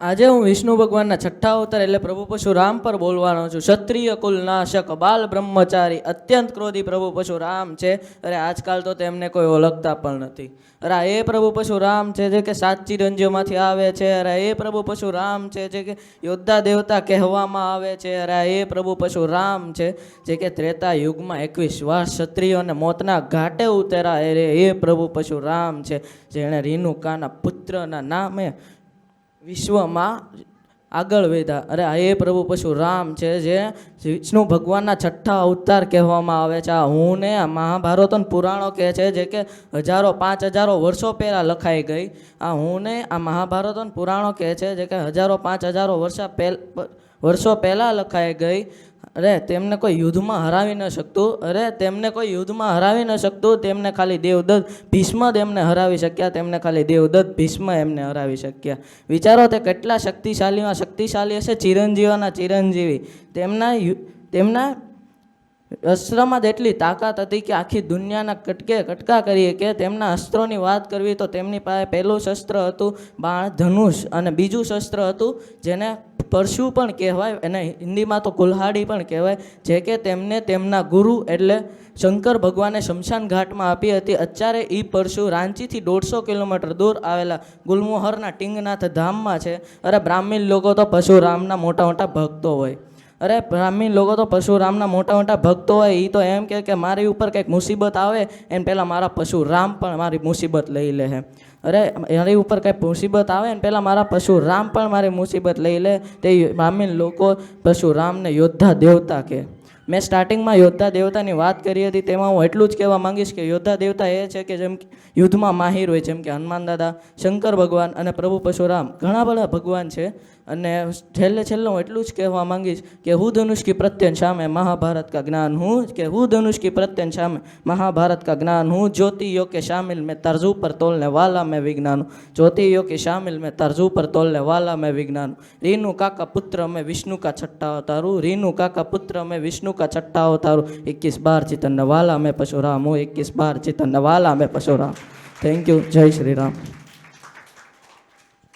આજે હું વિષ્ણુ ભગવાનના છઠ્ઠા અવતાર એટલે પ્રભુ પરશુરામ પર બોલવાનો છું. ક્ષત્રિય કુલ નાશક બાલ બ્રહ્મચારી, અત્યંત ક્રોધી પ્રભુ પરશુરામ છે. અરે આજકાલ તો તેમને કોઈ ઓળખતા પણ નથી. અરે એ પ્રભુ પરશુરામ છે જે કે સાત ચિરંજીવમાંથી આવે છે. અરે એ પ્રભુ પરશુરામ છે જે કે યોદ્ધા દેવતા કહેવામાં આવે છે. અરે એ પ્રભુ પરશુરામ છે જે કે ત્રેતા યુગમાં એકવીસ વર્ષ ક્ષત્રિયોને મોતના ઘાટે ઉતર્યા. અરે એ પ્રભુ પરશુરામ છે જેણે રીનુકાના પુત્રના નામે વિશ્વમાં આગળ વધ્યા. અરે એ પ્રભુ પરશુરામ છે જે વિષ્ણુ ભગવાનના છઠ્ઠા અવતાર કહેવામાં આવે છે. આ હું ને મહાભારત પુરાણો કહે છે જે કે હજારો, પાંચ હજારો વર્ષો પહેલાં લખાઈ ગઈ. આ હું ને આ મહાભારત પુરાણો કહે છે જે કે હજારો, પાંચ હજારો વર્ષા પહેલ, વર્ષો પહેલાં લખાઈ ગઈ. અરે, તેમને કોઈ યુદ્ધમાં હરાવી ન શકતું. અરે, તેમને કોઈ યુદ્ધમાં હરાવી ન શકતું. તેમને ખાલી દેવદત્ત ભીષ્મ તેમને હરાવી શક્યા. તેમને ખાલી દેવદત્ત ભીષ્મ એમને હરાવી શક્યા. વિચારો, તે કેટલા શક્તિશાળીમાં શક્તિશાળી હશે? ચિરંજીવોના ચિરંજીવી. તેમના તેમના અસ્ત્રમાં એટલી તાકાત હતી કે આખી દુનિયાના કટકે કટકા કરીએ કે તેમના અસ્ત્રોની વાત કરવી તો તેમની પાસે પહેલું શસ્ત્ર હતું બાણ ધનુષ અને બીજું શસ્ત્ર હતું જેને પરશુ પણ કહેવાય અને હિન્દીમાં તો કુલ્હાડી પણ કહેવાય, જે કે તેમને તેમના ગુરુ એટલે શંકર ભગવાને શમશાન ઘાટમાં આપી હતી. અત્યારે એ પરશુ રાંચીથી દોઢસો કિલોમીટર દૂર આવેલા ગુલમોહરના ટિંગનાથ ધામમાં છે. અરે બ્રાહ્મીણ લોકો તો પશુરામના મોટા મોટા ભક્તો હોય. અરે, બ્રાહ્મીણ લોકો તો પરશુરામના મોટા મોટા ભક્તો હોય એ તો એમ કહે કે મારી ઉપર કંઈક મુસીબત આવે, એને પહેલાં મારા પશુરામ પણ મારી મુસીબત લઈ લે અરે, મારી ઉપર કંઈ મુસીબત આવે ને પહેલાં મારા પશુરામ પણ મારી મુસીબત લઈ લે, તે બ્રાહ્મીણ લોકો પશુરામને યોદ્ધા દેવતા કહે મેં સ્ટાર્ટિંગમાં યોદ્ધા દેવતાની વાત કરી હતી, તેમાં હું એટલું જ કહેવા માંગીશ કે યોદ્ધા દેવતા એ છે કે જેમ યુદ્ધમાં માહિર હોય, જેમ કે હનુમાન દાદા, શંકર ભગવાન અને પ્રભુ પરશુરામ, ઘણા બધા ભગવાન છે અને છેલ્લે છેલ્લે હું એટલું જ કહેવા માંગીશ કે હું ધનુષ કી પ્રત્યન સામે મહાભારત કા જ્ઞાન હું કે હું ધનુષ કી પ્રત્યન સામે મહાભારત કા જ્ઞાન હું જ્યોતિયો કે शामिल में तर्जू पर तोलने वाला मैं विज्ञान हूँ ज्योतियों के शामिल में तर्जू पर तोलने वाला मैं विज्ञान हूँ रीनू काका पुत्र में विष्णु का छठा अवतार हूँ रीनू काका पुत्र में विष्णु का छठा अवतार हूँ इक्कीस बार चितन्न वाला मैं परशुराम हूँ इक्कीस बार चितन्न वाला मैं परशुराम थैंक यू जय श्री राम